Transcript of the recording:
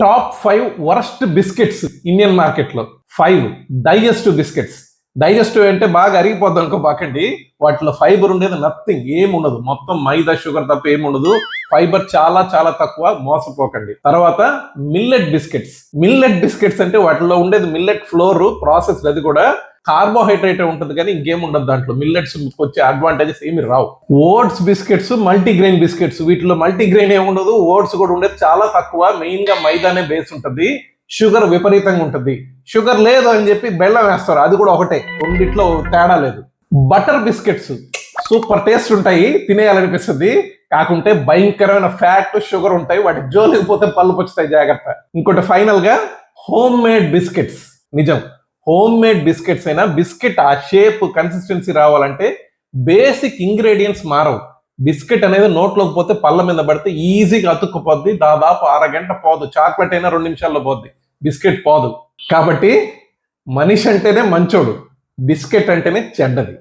Top five worst biscuits Indian మార్కెట్లో five digestive biscuits digestive అంటే బాగా అరిగిపోద్దాం అనుకో బాకండి వాటిలో ఫైబర్ ఉండేది నథింగ్ ఏముండదు మొత్తం మైదా షుగర్ తప్ప ఏముండదు ఫైబర్ చాలా చాలా తక్కువ మోసపోకండి. తర్వాత మిల్లెట్ బిస్కెట్స్ మిల్లెట్ బిస్కెట్స్ అంటే వాటిలో ఉండేది మిల్లెట్ ఫ్లోర్ ప్రాసెస్ అది కూడా కార్బోహైడ్రేట్ ఉంటుంది కానీ ఇంకేం ఉండదు దాంట్లో. మిల్లెట్స్ వచ్చే అడ్వాంటేజెస్ ఏమి రావు. ఓట్స్ బిస్కెట్స్ మల్టీగ్రెయిన్ బిస్కెట్స్ వీటిలో మల్టీగ్రెయిన్ ఏముండదు ఓట్స్ కూడా ఉండేది చాలా తక్కువ. మెయిన్గా మైదానే బేస్ ఉంటుంది. షుగర్ విపరీతంగా ఉంటుంది. షుగర్ లేదు అని చెప్పి బెల్లం వేస్తారు. అది కూడా ఒకటే. రెండిట్లో తేడా లేదు. బటర్ బిస్కెట్స్ సూపర్ టేస్ట్ ఉంటాయి తినేయాలనిపిస్తుంది. కాకుంటే భయంకరమైన ఫ్యాట్ షుగర్ ఉంటాయి. వాటి జోలికి పోతే పళ్ళు పొచ్చుతాయి. జాగ్రత్త. ఇంకోటి ఫైనల్గా హోమ్ మేడ్ బిస్కెట్స్ నిజం. హోమ్ మేడ్ బిస్కెట్స్ అయినా బిస్కెట్ ఆ షేప్ కన్సిస్టెన్సీ రావాలంటే బేసిక్ ఇంగ్రీడియంట్స్ మారవు. బిస్కెట్ అనేది నోట్లోకి పోతే పళ్ళ మీద పడితే ఈజీగా అతుక్కుపోద్ది దాదాపు అరగంట పోదు. చాక్లెట్ అయినా రెండు నిమిషాల్లో పోద్ది. బిస్కెట్ పోదు. కాబట్టి మనిషి అంటేనే మంచోడు. బిస్కెట్ అంటేనే చెడ్డది.